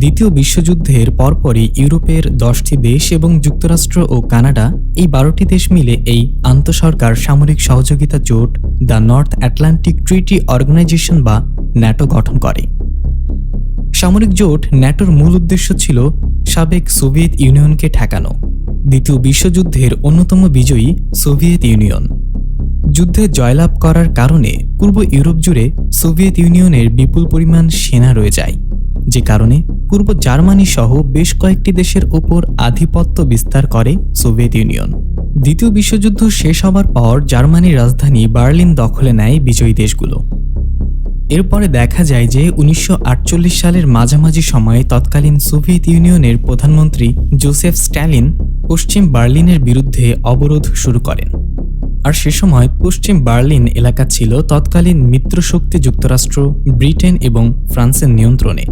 দ্বিতীয় বিশ্বযুদ্ধের পরপরই ইউরোপের দশটি দেশ এবং যুক্তরাষ্ট্র ও কানাডা এই বারোটি দেশ মিলে এই আন্তঃসরকার সামরিক সহযোগিতা জোট the North Atlantic Treaty Organization বা ন্যাটো গঠন করে। সামরিক জোট ন্যাটোর মূল উদ্দেশ্য ছিল সাবেক সোভিয়েত ইউনিয়নকে ঠেকানো। দ্বিতীয় বিশ্বযুদ্ধের অন্যতম বিজয়ী সোভিয়েত ইউনিয়ন। যুদ্ধে জয়লাভ করার কারণে পূর্ব ইউরোপ জুড়ে সোভিয়েত ইউনিয়নের বিপুল পরিমাণ সেনা রয়ে যায়। যে কারণে পূর্ব জার্মানি সহ বেশ কয়েকটি দেশের ওপর আধিপত্য বিস্তার করে সোভিয়েত ইউনিয়ন। দ্বিতীয় বিশ্বযুদ্ধ শেষ হবার পর জার্মানির রাজধানী বার্লিন দখলে নেয় বিজয়ী দেশগুলো। এরপরে দেখা যায় যে উনিশশো আটচল্লিশ সালের মাঝামাঝি সময়ে তৎকালীন সোভিয়েত ইউনিয়নের প্রধানমন্ত্রী জোসেফ স্ট্যালিন পশ্চিম বার্লিনের বিরুদ্ধে অবরোধ শুরু করেন। আর সে সময় পশ্চিম বার্লিন এলাকা ছিল তৎকালীন মিত্রশক্তি যুক্তরাষ্ট্র, ব্রিটেন এবং ফ্রান্সের নিয়ন্ত্রণে।